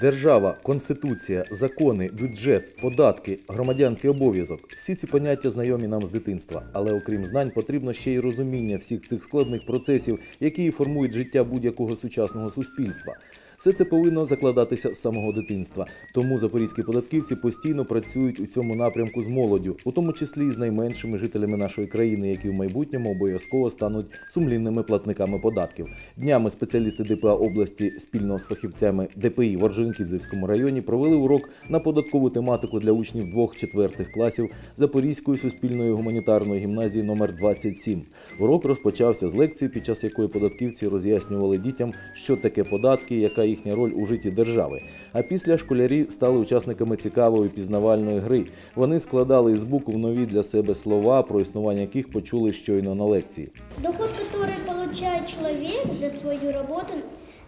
Держава, конституція, закони, бюджет, податки, громадянський обов'язок всі ці поняття знайомі нам з дитинства. Але окрім знань, потрібно ще й розуміння всіх цих складних процесів, які формують життя будь-якого сучасного суспільства. Все це повинно закладатися з самого дитинства. Тому запорізькі податківці постійно працюють у цьому напрямку з молоддю, у тому числі і з найменшими жителями нашої країни, які в майбутньому обов'язково стануть сумлінними платниками податків. Днями спеціалісти ДПА області спільно з фахівцями ДПІ в Орджонікідзевському районі провели урок на податкову тематику для учнів двох-четвертих класів Запорізької суспільної гуманітарної гімназії номер 27. Урок розпочався з лекції, під час якої податківці роз'яснювали дітям, що таке податки, яка їхня роль у житті держави. А після школярі стали учасниками цікавої пізнавальної гри. Вони складали із букв нові для себе слова, про існування яких почули щойно на лекції. Доход, который получает человек за свою работу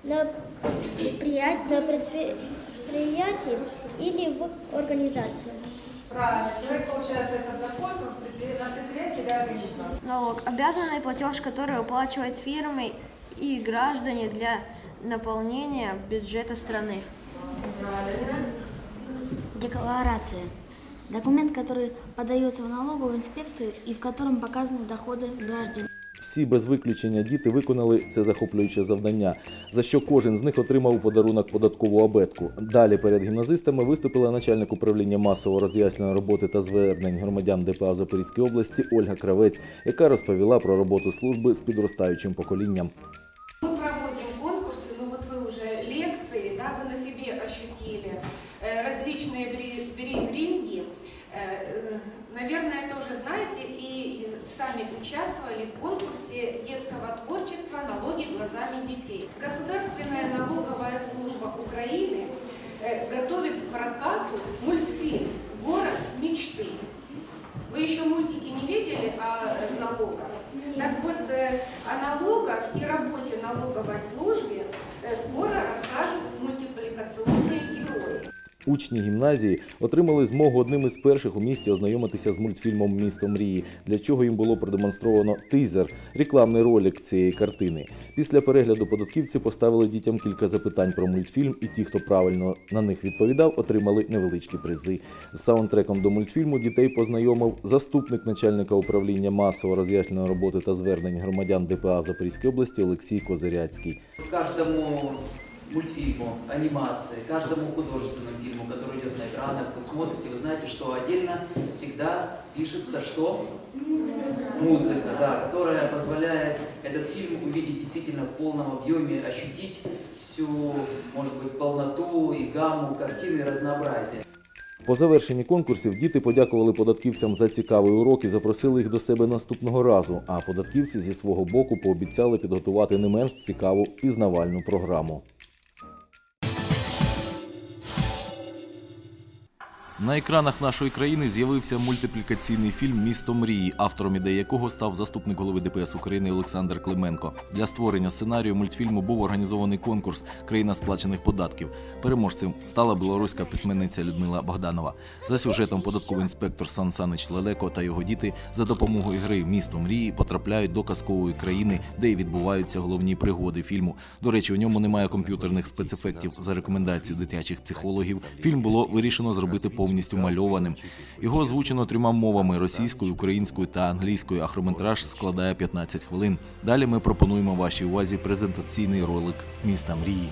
на предприятии, на предприятии или в организации. Правильно. Человек получает этот доход в предпри- на предприятии или организации. Налог – обязанный платеж, который уплачивают фирмы и граждане для наполнения бюджета страны. Декларация. Документ, который подается в налоговую инспекцию и в котором показаны доходы граждан. Всі без виключення діти виконали це захоплююче завдання, за що кожен з них отримав у подарунок податкову абетку. Далі перед гімназистами виступила начальник управління масового роз'яснення роботи та звернень громадян ДПА Запорізької області Ольга Кравець, яка розповіла про роботу служби з підростаючим поколінням. Наверное, тоже знаете и сами участвовали в конкурсе детского творчества «Налоги глазами детей». Государственная налоговая служба Украины э, готовит к прокату мультфильм «Город мечты». Вы еще мультики не видели о э, налогах? Так вот, э, о налогах и работе налоговой службе э, скоро расскажут мультипликационные. Учні гімназії отримали змогу одним із перших у місті ознайомитися з мультфільмом Місто мрії, для чого їм було продемонстровано тизер, рекламний ролик цієї картини. Після перегляду податківці поставили дітям кілька запитань про мультфільм, і ті, хто правильно на них відповідав, отримали невеличкі призи. З саундтреком до мультфільму дітей познайомив заступник начальника управління масового роз'ясненої роботи та звернень громадян ДПА Запорізької області Олексій Козиряцький. каждому мультфильму, анимации, каждому художественному фильму, который идет на экранах, вы смотрите, вы знаете, что отдельно всегда пишется что? Музыка, да, которая позволяет этот фильм увидеть действительно в полном объеме, ощутить всю, может быть, полноту и гамму картины и разнообразие. По завершенні конкурсів діти подякували податківцям за цікавий урок і запросили їх до себе наступного разу. А податківці зі свого боку пообіцяли підготувати не менш цікаву пізнавальну програму. На екранах нашої країни з'явився мультиплікаційний фільм Місто мрії, автором ідеї якого став заступник голови ДПС України Олександр Клименко. Для створення сценарію мультфільму був організований конкурс Країна сплачених податків. Переможцем стала білоруська письменниця Людмила Богданова. За сюжетом податковий інспектор Сан Санич Лелеко та його діти за допомогою гри Місто мрії потрапляють до казкової країни, де й відбуваються головні пригоди фільму. До речі, у ньому немає комп'ютерних спецефектів. За рекомендацією дитячих психологів, фільм було вирішено зробити повністю мальованим. Його озвучено трьома мовами: російською, українською та англійською. А хрометраж складає 15 хвилин. Далі ми пропонуємо вашій увазі презентаційний ролик Міста мрії.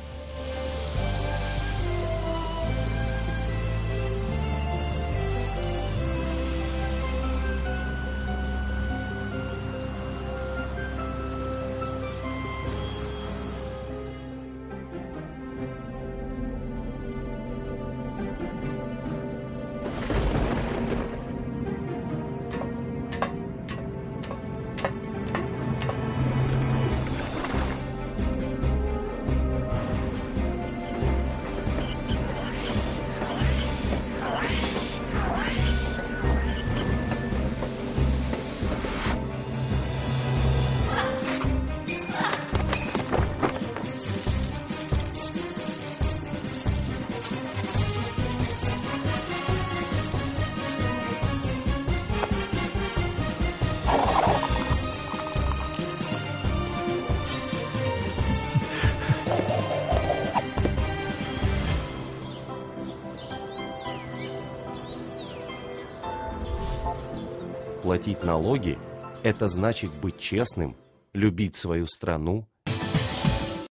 Платить налоги – это значит быть честным, любить свою страну